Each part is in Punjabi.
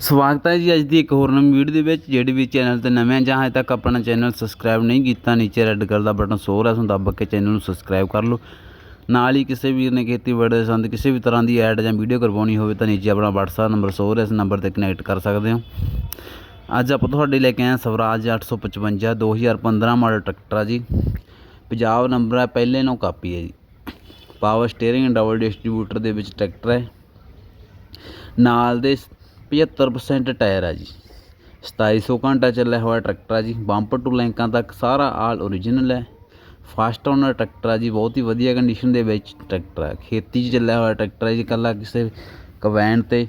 ਸਵਾਗਤ ਹੈ ਜੀ ਅੱਜ ਦੀ ਇੱਕ ਹੋਰ ਨਵੀਂ ਵੀਡੀਓ ਦੇ ਵਿੱਚ, ਜਿਹੜੇ ਵੀ ਚੈਨਲ ਤੇ ਨਵੇਂ ਆ ਜਾਂ ਹਜੇ ਤੱਕ ਆਪਣਾ ਚੈਨਲ ਸਬਸਕ੍ਰਾਈਬ ਨਹੀਂ ਕੀਤਾ, ਨੀਚੇ ਰੈੱਡ ਕਲਰ ਦਾ ਬਟਨ ਸੋ ਰਿਹਾ ਉਸ ਦੱਬ ਕੇ ਚੈਨਲ ਨੂੰ ਸਬਸਕ੍ਰਾਈਬ ਕਰ ਲਓ। ਨਾਲ ਹੀ ਕਿਸੇ ਵੀਰ ਨੇ ਖੇਤੀਬਾੜੀ ਦੇ ਸੰਬੰਧ ਕਿਸੇ ਵੀ ਤਰ੍ਹਾਂ ਦੀ ਐਡ ਜਾਂ ਵੀਡੀਓ ਕਰਵਾਉਣੀ ਹੋਵੇ ਤਾਂ ਨੀਚੇ ਆਪਣਾ WhatsApp ਨੰਬਰ ਸੋ ਰਿਹਾ, ਇਸ ਨੰਬਰ ਤੇ ਕਨੈਕਟ ਕਰ ਸਕਦੇ ਹੋ। ਅੱਜ ਆਪਾਂ ਤੁਹਾਡੇ ਲੈ ਕੇ ਆਏ ਹਾਂ ਸਵਰਾਜ 855 2015 ਮਾਡਲ ਟਰੈਕਟਰ ਆ ਜੀ। ਪੰਜਾਬ ਨੰਬਰ ਹੈ, ਪਹਿਲੇ ਨੂੰ ਕਾਪੀ ਹੈ ਜੀ। ਪਾਵਰ ਸਟੀਅਰਿੰਗ ਡਬਲ ਡਿਸਟ੍ਰੀਬਿਊਟਰ ਦੇ ਵਿੱਚ ਟਰੈਕਟਰ ਹੈ। ਨਾਲ ਦੇ 75% ਟਾਇਰ ਆ ਜੀ। 2700 ਘੰਟਾ ਚੱਲਿਆ ਹੋਇਆ ਟਰੈਕਟਰ ਆ ਜੀ। ਬੰਪਰ ਟੂ ਲੈਂਕਾਂ ਤੱਕ ਸਾਰਾ ਆਲ ਓਰੀਜਨਲ ਹੈ। ਫਾਸਟ ਓਨਰ ਟਰੈਕਟਰ ਆ ਜੀ, ਬਹੁਤ ਹੀ ਵਧੀਆ ਕੰਡੀਸ਼ਨ ਦੇ ਵਿੱਚ ਟਰੈਕਟਰ ਆ। ਖੇਤੀ 'ਚ ਚੱਲਿਆ ਹੋਇਆ ਟਰੈਕਟਰ ਹੈ ਜੀ ਇਕੱਲਾ ਕਿਸੇ ਕਵੈਨ ਤੇ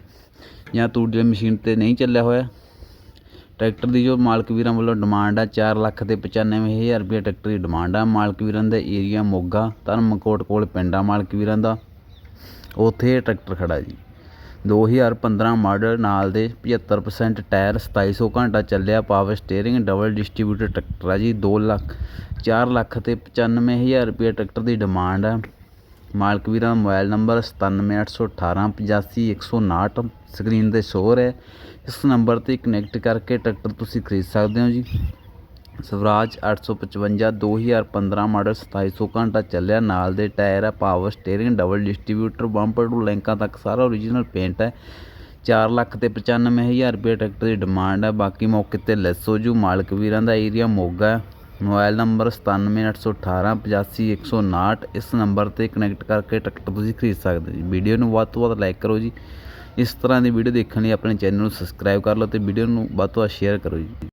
ਜਾਂ ਤੂੜੀ ਮਸ਼ੀਨ ਤੇ ਨਹੀਂ ਚੱਲਿਆ ਹੋਇਆ। ਟਰੈਕਟਰ ਦੀ ਜੋ ਮਾਲਕ ਵੀਰਾਂ ਵੱਲੋਂ ਡਿਮਾਂਡ ਆ 4 ਲੱਖ ਤੇ 95000 ਰੁਪਏ ਟਰੈਕਟਰ ਦੀ ਡਿਮਾਂਡ ਆ ਮਾਲਕ ਵੀਰਾਂ ਦਾ ਏਰੀਆ ਮੋਗਾ, ਧਰਮਕੋਟ ਕੋਲ ਪਿੰਡ ਆ ਮਾਲਕ ਵੀਰਾਂ ਦਾ। ਉੱਥੇ ਟਰੈਕਟਰ ਖੜਾ ਜੀ। 2015 ਮਾਡਲ ਨਾਲ ਦੇ 75% ਟਾਇਰ, ਸਤਾਈ ਸੌ ਘੰਟਾ ਚੱਲਿਆ power steering double distributor tractor ਆ ਜੀ, ਦੋ ਲੱਖ, ਚਾਰ ਲੱਖ ਅਤੇ ਪਚਾਨਵੇਂ ਹਜ਼ਾਰ ਰੁਪਏ ਟਰੈਕਟਰ ਦੀ ਡਿਮਾਂਡ ਆ। ਮਾਲਕ ਵੀਰਾਂ ਦਾ ਮੋਬਾਈਲ ਨੰਬਰ 9781855159 ਸਕਰੀਨ ਤੇ ਸ਼ੋਅ ਹੈ। ਇਸ ਨੰਬਰ ਤੇ ਕਨੈਕਟ ਕਰਕੇ ਟਰੈਕਟਰ ਤੁਸੀਂ ਖਰੀਦ ਸਕਦੇ ਹੋ ਜੀ। ਸਵਰਾਜ 855 2015 ਮਾਡਲ ਸਤਾਈ ਸੌ ਘੰਟਾ ਚੱਲਿਆ। ਨਾਲ ਦੇ ਟਾਇਰ ਹੈ power steering, double distributor, bumper to ਲੈਂਕਾਂ ਤੱਕ ਸਾਰਾ ਓਰੀਜਨਲ ਪੇਂਟ ਹੈ 4 ਲੱਖ ਤੇ 95000 ਰੁਪਏ ਟਰੈਕਟਰ ਦੀ ਡਿਮਾਂਡ ਹੈ ਬਾਕੀ ਮੌਕੇ ਤੇ ਲੈਸ ਹੋ ਜੂ, ਮਾਲਕ ਵੀਰਾਂ ਦਾ ਏਰੀਆ ਮੋਗਾ। ਹੈ ਮੋਬਾਈਲ ਨੰਬਰ 9781855159 ਇਸ ਨੰਬਰ ਤੇ ਕਨੈਕਟ ਕਰਕੇ ਟਰੈਕਟਰ ਤੁਸੀਂ ਖਰੀਦ ਸਕਦੇ ਹੋ ਜੀ। ਵੀਡੀਓ ਨੂੰ ਵੱਧ ਤੋਂ ਵੱਧ ਲਾਈਕ ਕਰੋ ਜੀ। ਇਸ ਤਰ੍ਹਾਂ ਦੀ ਵੀਡੀਓ ਦੇਖਣ ਲਈ ਆਪਣੇ ਚੈਨਲ ਨੂੰ ਸਬਸਕ੍ਰਾਈਬ ਕਰ ਲਓ ਤੇ ਵੀਡੀਓ ਨੂੰ ਵੱਧ ਤੋਂ ਵੱਧ ਸ਼ੇਅਰ ਕਰੋ ਜੀ।